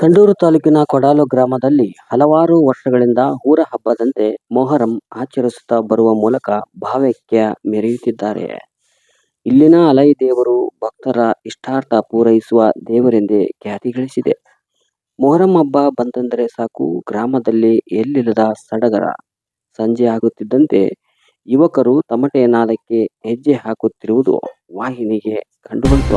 ಸಂಡೂರು ತಾಲೂಕಿನ ಕೊಡಾಲು ಗ್ರಾಮದಲ್ಲಿ ಹಲವಾರು ವರ್ಷಗಳಿಂದ ಊರ ಹಬ್ಬದಂತೆ ಮೊಹರಂ ಆಚರಿಸುತ್ತಾ ಬರುವ ಮೂಲಕ ಭಾವೈಕ್ಯ ಮೆರೆಯುತ್ತಿದ್ದಾರೆ. ಇಲ್ಲಿನ ಅಲೈ ದೇವರು ಭಕ್ತರ ಇಷ್ಟಾರ್ಥ ಪೂರೈಸುವ ದೇವರೆಂದೇ ಖ್ಯಾತಿ ಗಳಿಸಿದೆ. ಮೊಹರಂ ಹಬ್ಬ ಬಂತಂದರೆ ಸಾಕು, ಗ್ರಾಮದಲ್ಲಿ ಎಲ್ಲಿಲ್ಲದ ಸಡಗರ ಸಂಜೆ ಆಗುತ್ತಿದ್ದಂತೆ ಯುವಕರು ತಮಟೆ ನಾದಕ್ಕೆ ಹೆಜ್ಜೆ ಹಾಕುತ್ತಿರುವುದು ವಾಹಿನಿಗೆ ಕಂಡುಬಂತು.